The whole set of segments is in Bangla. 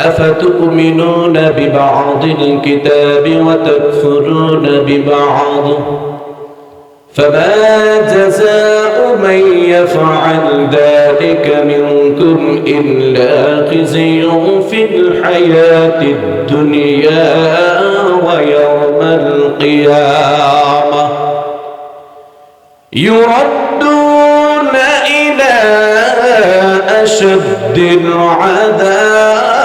أفتؤمنون ببعض الكتاب وتكفرون ببعض؟ فما جزاء من يفعل ذلك منكم إلا خزي في الحياة الدنيا ويوم القيامة. يردون إلى أشد العذاب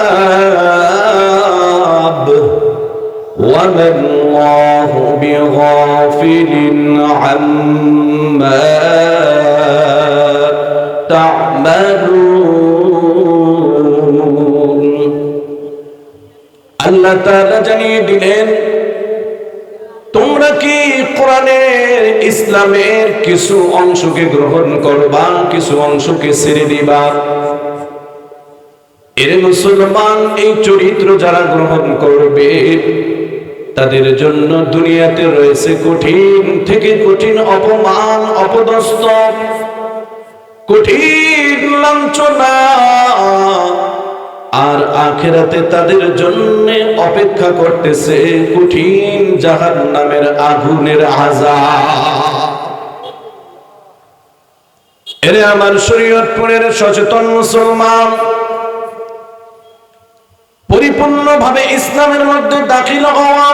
وما الله بغافل عما تعملون আল্লাহ তাআলা জানিয়ে দিলেন তোমরা কি কোরআনের ইসলামের কিছু অংশকে গ্রহণ করবা কিছু অংশকে ছেড়ে দিবা এর মুসলমান এই চরিত্র যারা গ্রহণ করবে, তাদের জন্য দুনিয়াতে রয়েছে কঠিন থেকে কঠিন অপমান, অপদস্থ, কঠিন লাঞ্ছনা। আর আখেরাতে তাদের জন্য অপেক্ষা করতেছে কঠিন জাহান নামের আগুনের আজাব। এরে আমার শরীয়তপুরের সচেতন মুসলমান পরিপূর্ণভাবে ইসলামের মধ্যে দাখিল হওয়া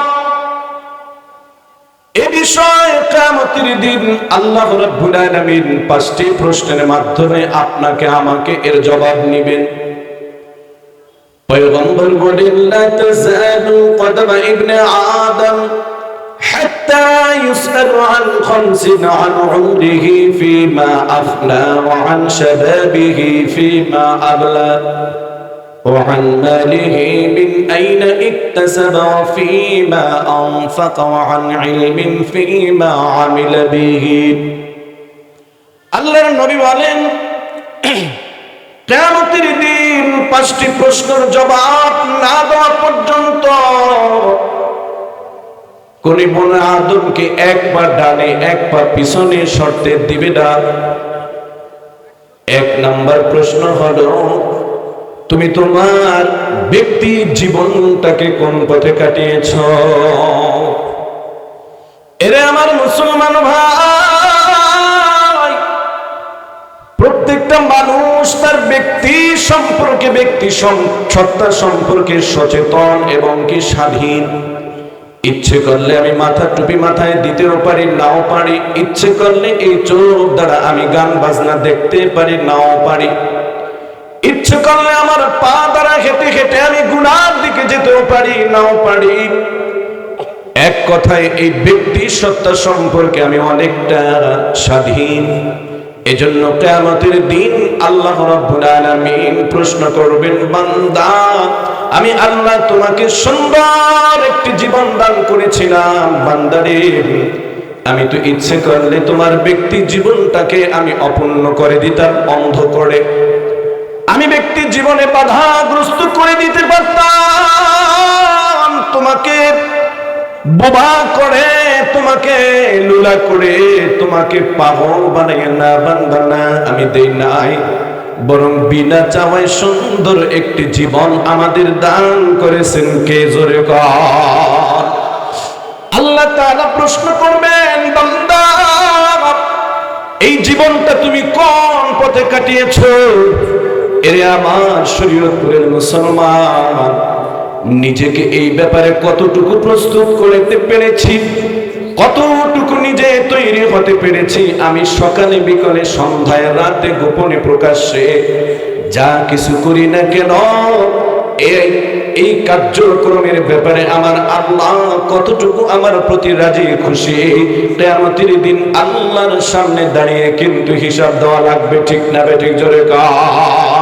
এ বিষয়ে কামতির দিন আল্লাহ রব্বুল পাঁচটি প্রশ্নের মাধ্যমে আপনাকে, আমাকে এর জবাব নেবেন পয়গম্বর বলেন, লা কদম ইবনে আদম হাত্তা ইউসআল আন খামসিন আন উমরিহি ফিমা আফনা ওয়া আন শাবাবিহি ফিমা আবলা। وعن ماله من أين اكتسب وفيما أنفق وعن علم فيما عمل به আল্লাহর নবী বলেন কেয়ামতের দিন পাঁচটি প্রশ্নের জবাব না দেওয়া পর্যন্ত কোন বোনা আদমকে একবার ডানে একবার পিছনে শর্তে দিবে না এক নাম্বার প্রশ্ন হলো তুমি তোমার ব্যক্তি জীবনটাকে কোন পথে কাটিয়েছ? এরে আমার মুসলমান ভাই, প্রত্যেকটা মানুষ তার ব্যক্তি সম্পর্কে ব্যক্তি সত্তা সম্পর্কে সচেতন এবং কি স্বাধীন। ইচ্ছে করলে আমি মাথা টুপি মাথায় দিতেও পারি, নাও পারি। ইচ্ছে করলে এই চোখ দ্বারা আমি গান বাজনা দেখতে পারি, নাও পারি। ইচ্ছে করলে আমার পা দ্বারা হেঁটে হেঁটে আমি গুনার দিকে যেতেও পারি, নাও পারি। এক কথায় এই ব্যক্তি সত্তা সম্পর্কে আমি অনেকটা স্বাধীন। এজন্য কেয়ামতের দিন আল্লাহ প্রশ্ন করবেন, বান্দা, আমি আল্লাহ তোমাকে সুন্দর একটি জীবন দান করেছিলাম বান্দারে আমি তো ইচ্ছে করলে তোমার ব্যক্তি জীবনটাকে আমি অপূর্ণ করে দিতাম, অন্ধ করে। জীবনে বাধাগ্রস্ত করে দিতে পারতাম। তোমাকে বোবা করে, তোমাকে লুলা করে, তোমাকে পাগল বানাই না বান্দানা আমি দেই নাই। বরং বিনা চাওয়ায় সুন্দর একটি জীবন আমাদের দান করেছেন কে জোরে আল্লাহ তাআলা প্রশ্ন করবেন, বান্দা, এই জীবনটা তুমি কোন পথে কাটিয়েছো? এরে আমার শরীয়তপুরের মুসলমান, নিজেকে এই ব্যাপারে কতটুকু প্রস্তুত করতে পেরেছি, কতটুকু নিজে তৈরি হতে পেরেছি, আমি সকালে, বিকালে, সন্ধ্যায়, রাতে গোপনে প্রকাশ্যে যা কিছু করি না কেন এই এই কার্যক্রমের ব্যাপারে আমার আল্লাহ কতটুকু আমার প্রতি রাজি, খুশি, কেয়ামতের দিন আল্লাহর সামনে দাঁড়িয়ে কিন্তু হিসাব দেওয়া লাগবে, ঠিক না বে ঠিক জোরে কান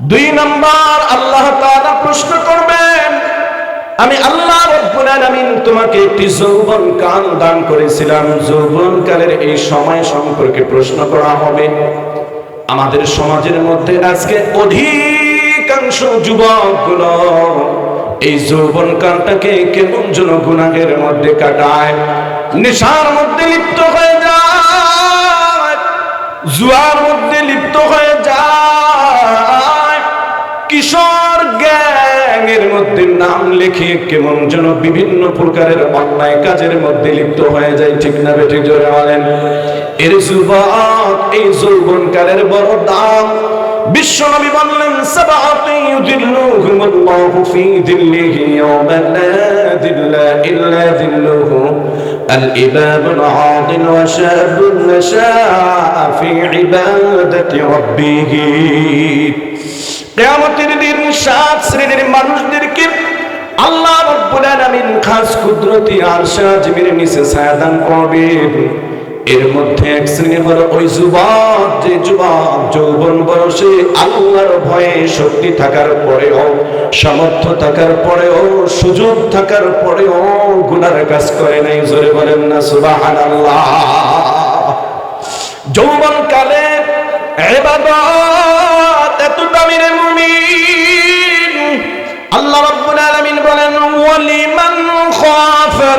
দুই নাম্বার, আল্লাহ তাআলা প্রশ্ন করবেন, আমি আল্লাহ তোমাকে একটি যৌবন কাল দান করেছিলাম। যৌবন কালের এই সময় সম্পর্কে প্রশ্ন করা হবে। আমাদের সমাজের মধ্যে আজকে অধিকাংশ যুবকগুলো এই যৌবন কালটাকে কেমন যেন গুনাহের মধ্যে কাটায়, নেশার মধ্যে লিপ্ত হয়ে যায়। জুয়ার নাম লিখে কেমন যেন বিভিন্ন প্রকারের অন্যায় কাজের মধ্যে লিপ্ত হয়ে যায় ঠিক না বেঠিক জোরে বলেন এর যুবক এই যৌবনকালের বড় দাম বিশ্বনবী বললেন সাবাতি ইউদিল্লুহুমুল্লাহু ফি দিল্লিহি ইয়াওমা লা দিল্লা ইল্লা দিল্লুহু الإمام العاضل وشاب نشاء في عبادة ربه কেয়ামতের দিন সাত শ্রেণীর মানুষদেরকে আল্লাহ রব্বুল আলামিন খাস কুদরতি আরশা জিমির নিচে ছায়াদান করবেন। এর মধ্যে এক শ্রেণি হলো ওই যুবক, যে যুবক যৌবন বয়সে আল্লাহর ভয়ে শক্তি থাকার পরেও, সামর্থ্য থাকার পরেও, সুযোগ থাকার পরেও গুনার কাজ করে নাই। জোরে বলেন না, সুবহানাল্লাহ। যৌবন কালে এবাদত এত দামি রে মুমিন। আল্লাহ রাব্বুল আলামিন বলেন, ওয়ালিমান খাফা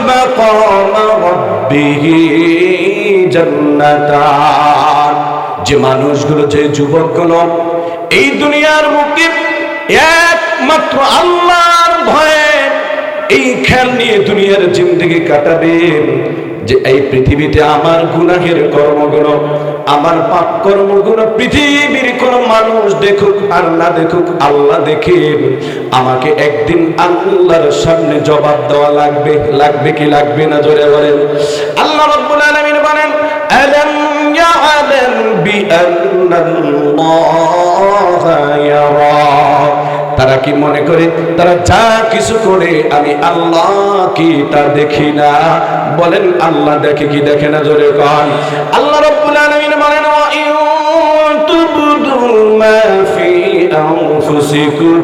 রাব্বিহি জান্নাতান। যে মানুষগুলো, যে যুবকগুলো এই দুনিয়ার মুক্তি একমাত্র আল্লাহর ভয়ে এই খেয়াল নিয়ে দুনিয়ার জিন্দগি কাটাবেন যে এই পৃথিবীতে আমার গুনাহের কর্মগুলো, আমার পাপ কর্মগুলো, পৃথিবীর কোন মানুষ দেখুক, আর না দেখুক, আল্লাহ দেখেন। আমাকে একদিন আল্লাহর সামনে জবাব দেওয়া লাগবে। লাগবে কি লাগবে না জোরে বলেন? আল্লাহ রাব্বুল আলামিন বলেন, আলাম ইয়ালাম বিআন্নাল্লাহা ইয়ারা? কি মনে করে? তারা যা কিছু করে, আমি আল্লাহ কি তা দেখি না। বলেন, আল্লাহ দেখে কি দেখে না? জোরে কন। আল্লাহ রব্বুল আলামিন বলেন তুবদু মা ফি আনফুসিকুম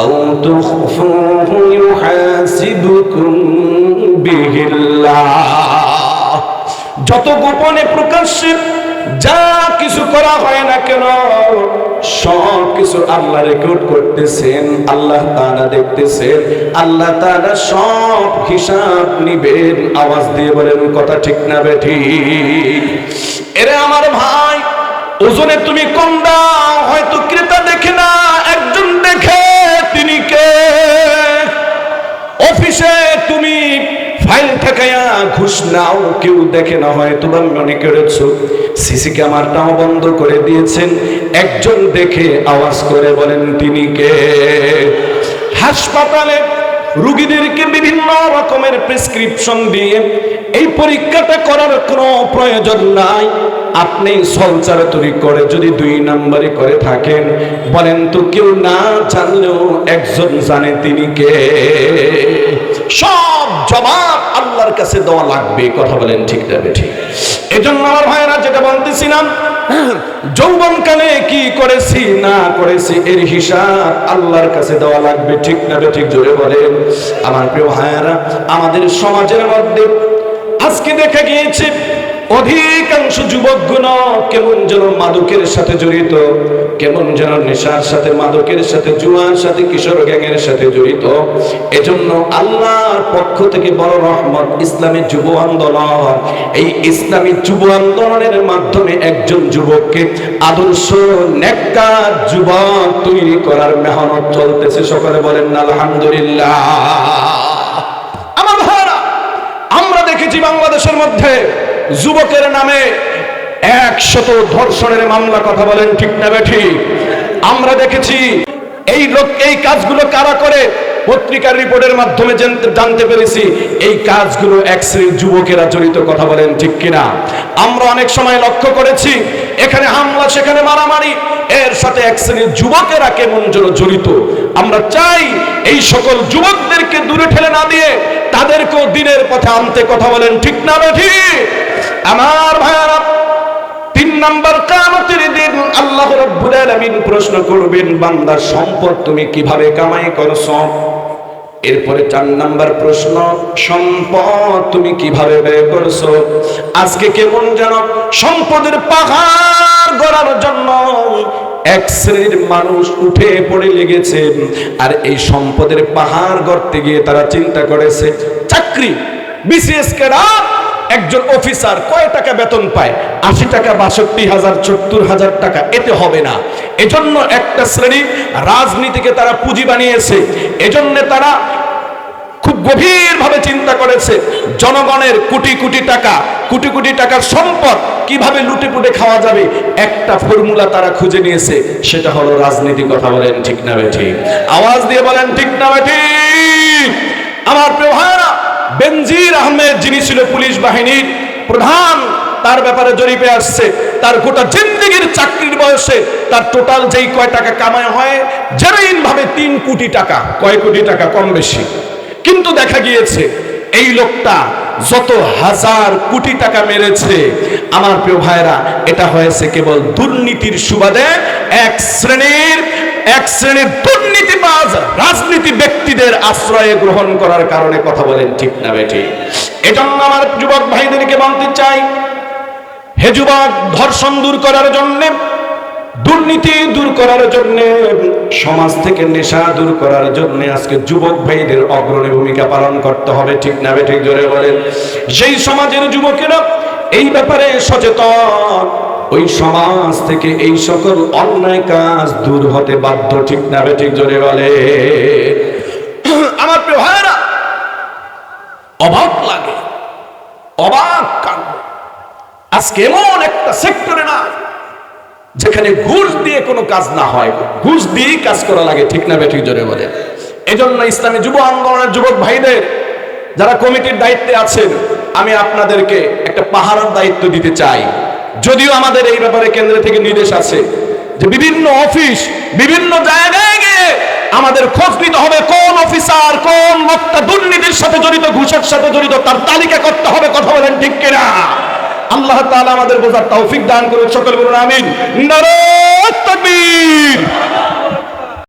আও তুখফুহু ইউহাসিবুকুম বিহিল্লাহ। যত গোপনে প্রকাশ্যে যা কিছু করা হয় না কেন, সব কিছু আল্লাহ রেকর্ড করতেছেন, আল্লাহ তাআলা দেখতেছেন, আল্লাহ তাআলা সব হিসাব নিবেন, আওয়াজ দিয়ে বলেন, কথা ঠিক না বেঠি এরে আমার ভাই, ওজনে তুমি কম দাও, হয়তো ক্রেতা দেখে না, একজন দেখে তিনি কে? অফিসে তুমি ফাইল ঠেকাইয়া ঘুষ নাও, কেউ দেখে না হয় তোমার মনে করেছ সিসি ক্যামেরাটাও বন্ধ করে দিয়েছেন। একজন দেখে আওয়াজ করে বলেন, তিনি কে? হাসপাতালে রুগীদেরকে বিভিন্ন রকমের প্রেসক্রিপশন দিয়ে এই পরীক্ষাটা করার কোনো প্রয়োজন নাই। আপনি সলচার তৈরি করে যদি দুই নম্বরে করে থাকেন, বলেন তো কেউ না জানলেও একজন জানে তিনি কে। সব জবাব আল্লাহর কাছে দেওয়া লাগবে, কথা বলেন ঠিক যাবে ঠিক এজন্য আমার ভাইয়েরা যেটা বলতেছিলাম যৌবনকালে কি করেছি, না করেছি, এর হিসাব আল্লাহর কাছে দেওয়া লাগবে, ঠিক না ঠিক জোরে বলেন। আমার প্রিয় ভাইয়েরা, আমাদের সমাজের মধ্যে আজকে দেখা গিয়েছে অধিকাংশ যুবকগুলো কেমন যেন মাদকের সাথে জড়িত, কেমন যেন নেশার সাথে, মাদকের সাথে, জুয়ার সাথে, কিশোর গ্যাংয়ের সাথে জড়িত। এজন্য আল্লাহর পক্ষ থেকে বড় রহমত, ইসলামী যুব আন্দোলন। এই ইসলামী যুব আন্দোলনের মাধ্যমে একজন যুবককে আদর্শ, নেককার যুবক তৈরি করার মেহনত চলতেছে। সকলে বলেন, আলহামদুলিল্লাহ। আমরা দেখেছি বাংলাদেশের মধ্যে যুবকের নামে একশত ধর্ষণের মামলা কথা বলেন, ঠিক না বেঠি আমরা দেখেছি এই লোক, এই কাজগুলো কারা করে? পত্রিকার রিপোর্টের মাধ্যমে জানতে- পেরেছি এই কাজগুলো এক শ্রেণির যুবকেরা জড়িত কথা বলেন, ঠিক কিনা? আমরা অনেক সময় লক্ষ্য করেছি, এখানে হামলা, সেখানে মারামারি, এর সাথে এক শ্রেণির যুবকেরা কেমন যেন জড়িত? আমরা চাই এই সকল যুবকদেরকে দূরে ঠেলে না দিয়ে তাদেরকেও দিনের পথে আনতে কথা বলেন, ঠিক না ঠিক? আমার ভাইয়ারা, তিন নাম্বার কামতের দিন আল্লাহ রাব্বুল আলামিন প্রশ্ন করবেন, বান্দার সম্পদ তুমি কীভাবে কামাই করছ? এরপরে চার নাম্বার প্রশ্ন, সম্পদ তুমি কীভাবে ব্যয় করছ? আজকে কেমন যেন সম্পদের পাহাড় গড়ার জন্য এক শ্রেণির মানুষ উঠে পড়ে লেগেছেন আর এই সম্পদের পাহাড় গড়তে গিয়ে তারা চিন্তা করেছে, চাকরি, বিসিএস কেরা একজন অফিসার কয় টাকা বেতন পায়? আশি টাকা বাষট্টি হাজার, সত্তর হাজার টাকা, এতে হবে না। এজন্য একটা শ্রেণি রাজনীতিকে তারা পুঁজি বানিয়েছে। এজন্য তারা খুব গভীরভাবে চিন্তা করেছে, জনগণের কোটি কোটি টাকা, কোটি কোটি টাকার সম্পদ কীভাবে লুটে পুটে খাওয়া যাবে? একটা ফর্মুলা তারা খুঁজে নিয়েছে, সেটা হলো রাজনীতি কথা বলেন ঠিক না বেঠিক আওয়াজ দিয়ে বলেন ঠিক না বেঠিক আমার প্রিয় ভাইরা বেনজির আহমেদ, যিনি ছিল পুলিশ বাহিনীর প্রধান, তার ব্যাপারে জরিপে আসছে। তার গোটা জিন্দগির চাকরির বয়সে তার টোটাল যেই কয় টাকা কামাই হয় জেনুইন ভাবে তিন কোটি টাকা, কয় কোটি টাকা কম বেশি। কিন্তু দেখা গিয়েছে, এই লোকটা যত হাজার কোটি টাকা মেরেছে, আমার প্রিয় ভাইরা এটা হয়েছে কেবল দুর্নীতির সুবাদে এক শ্রেণির এক শ্রেণির দুর্নীতিবাজ রাজনীতি ব্যক্তিদের আশ্রয়ে গ্রহণ করার কারণে কথা বলেন ঠিক না বেটি এজন্য আমার যুবক ভাইদেরকে বলতে চাই, হে যুবক, ধর্ষণ দূর করার জন্য, দুর্নীতি দূর করার জন্য, সমাজ থেকে নেশা দূর করার জন্য আজকে যুবক ভাইদের অগ্রণী ভূমিকা পালন করতে হবে, ঠিক না ঠিক জোরে বলেন। সেই সমাজের যুবকেরা এই ব্যাপারে সচেতন ওই সমাজ থেকে এই সকল অন্যায় কাজ দূর হতে বাধ্য, ঠিক না ঠিক জোরে বলে। আমার প্রিয় ভাইরা অবাক লাগে, অবাক কাণ্ড। আজকে এমন একটা সেক্টরে না, যেখানে ঘুষ দিয়ে কোনো কাজ না হয়, ঘুষ দিয়েই কাজ করা লাগে, ঠিক না বেঠিক জোরে বলে। এজন্য ইসলামী যুব আন্দোলনের যুবক ভাইদের, যারা কমিটির দায়িত্বে আছেন, আমি আপনাদেরকে একটা পাহারার দায়িত্ব দিতে চাই। যদিও আমাদের এই ব্যাপারে কেন্দ্র থেকে নির্দেশ আছে যে বিভিন্ন অফিস, বিভিন্ন জায়গায় গিয়ে আমাদের খোঁজ নিতে হবে কোন অফিসার, কোন লোকটা দুর্নীতির সাথে জড়িত, ঘুষের সাথে জড়িত, তার তালিকা করতে হবে, কথা বলেন ঠিক কিনা? আল্লাহ তাআলা আমাদের বোঝার তৌফিক দান করুন সকল বলুন আমিন। নারাত তাকবীর।